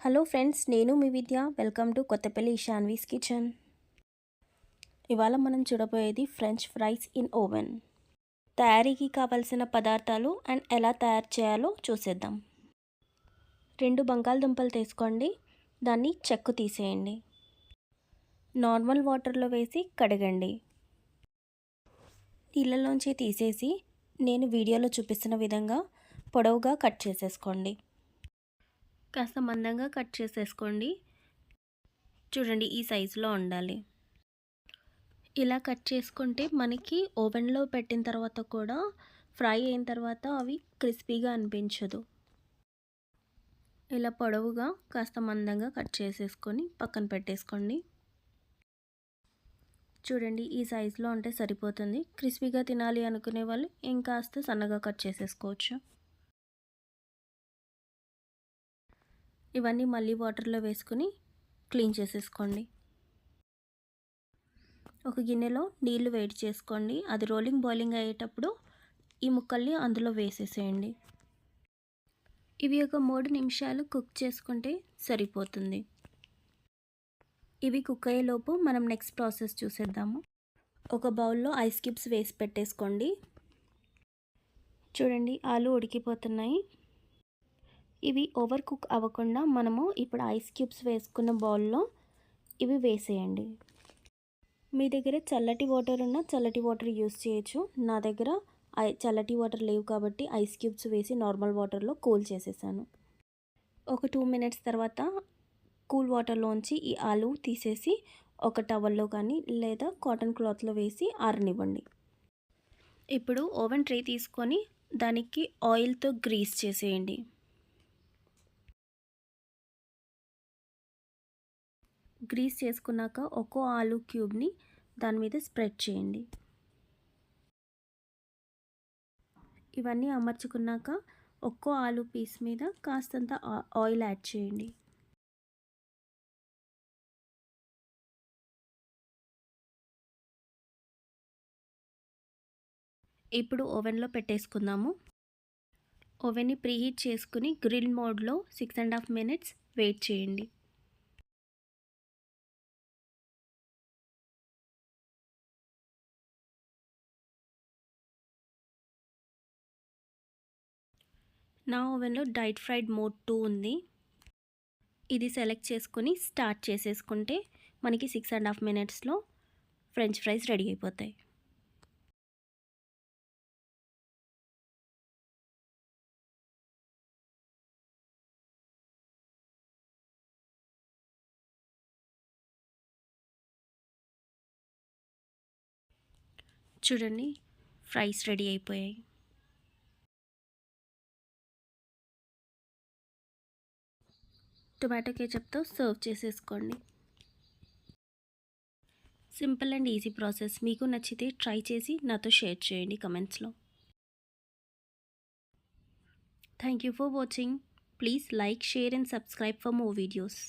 Hello friends నేను మీ Vidya. Welcome to Kothapalli Shanvi's kitchen. ఇవాళ మనం చూడబోయేది ఫ్రెంచ్ ఫ్రైస్ ఇన్ ఓవెన్. తయారీకి కావలసిన పదార్థాలు అండ్ ఎలా తయారు చేయాలో చూసేద్దాం. రెండు బంగాళదుంపలు తీసుకోండి. దాన్ని చెక్కు తీసేయండి. నార్మల్ వాటర్లో వేసి కడగండి. నీళ్ళలోంచి తీసేసి నేను వీడియోలో చూపిస్తున్న విధంగా పొడవుగా కట్ చేసేసుకోండి. కాస్త మందంగా కట్ చేసేసుకోండి. చూడండి ఈ సైజులో ఉండాలి. ఇలా కట్ చేసుకుంటే మనకి ఓవెన్లో పెట్టిన తర్వాత కూడా ఫ్రై అయిన తర్వాత అవి క్రిస్పీగా అనిపించదు. ఇలా పొడవుగా కాస్త మందంగా కట్ చేసేసుకొని పక్కన పెట్టేసుకోండి. చూడండి ఈ సైజులో ఉంటే సరిపోతుంది. క్రిస్పీగా తినాలి అనుకునే వాళ్ళు ఇంకాస్త సన్నగా కట్ చేసేసుకోవచ్చు. ఇవన్నీ మళ్ళీ వాటర్లో వేసుకుని క్లీన్ చేసేసుకోండి. ఒక గిన్నెలో నీళ్ళు వేడి చేసుకోండి. అది రోలింగ్ బాయిలింగ్ అయ్యేటప్పుడు ఈ ముక్కల్ని అందులో వేసేసేయండి. ఇవి ఒక మూడు నిమిషాలు కుక్ చేసుకుంటే సరిపోతుంది. ఇవి కుక్ అయ్యేలోపు మనం నెక్స్ట్ ప్రాసెస్ చూసేద్దాము. ఒక బౌల్లో ఐస్ క్యూబ్స్ వేసి పెట్టేసుకోండి. చూడండి ఆలు ఉడికిపోతున్నాయి. ఇవి ఓవర్ కుక్ అవ్వకుండా మనము ఇప్పుడు ఐస్ క్యూబ్స్ వేసుకున్న బౌల్లో ఇవి వేసేయండి. మీ దగ్గర చల్లటి వాటర్ ఉన్న చల్లటి వాటర్ యూస్ చేయొచ్చు. నా దగ్గర చల్లటి వాటర్ లేవు కాబట్టి ఐస్ క్యూబ్స్ వేసి నార్మల్ వాటర్లో కూల్ చేసేసాను. ఒక టూ మినిట్స్ తర్వాత కూల్ వాటర్లోంచి ఈ ఆలు తీసేసి ఒక టవల్లో కానీ లేదా కాటన్ క్లాత్లో వేసి ఆరనివ్వండి. ఇప్పుడు ఓవెన్ ట్రే తీసుకొని దానికి ఆయిల్తో గ్రీస్ చేసేయండి. గ్రీస్ చేసుకున్నాక ఒక్కో ఆలు క్యూబ్ని దాని మీద స్ప్రెడ్ చేయండి. ఇవన్నీ అమర్చుకున్నాక ఒక్కో ఆలు పీస్ మీద కాస్తంత ఆయిల్ యాడ్ చేయండి. ఇప్పుడు ఓవెన్లో పెట్టేసుకుందాము. ఓవెన్ని ప్రీహీట్ చేసుకుని గ్రిల్ మోడ్లో six and half minutes wait చేయండి. నా ఓవెన్లో డైట్ ఫ్రైడ్ మోడ్ టూ ఉంది. ఇది సెలెక్ట్ చేసుకొని స్టార్ట్ చేసేసుకుంటే మనకి సిక్స్ అండ్ హాఫ్ మినిట్స్లో ఫ్రెంచ్ ఫ్రైస్ రెడీ అయిపోతాయి. చూడండి ఫ్రైస్ రెడీ అయిపోయాయి. టొమాటో కేచప్తో సర్వ్ చేసేసుకోండి. Simple and easy process. మీకు నచ్చితే ట్రై చేసి నాతో షేర్ చేయండి కమెంట్స్లో. Thank you for watching. Please like share and subscribe for more videos.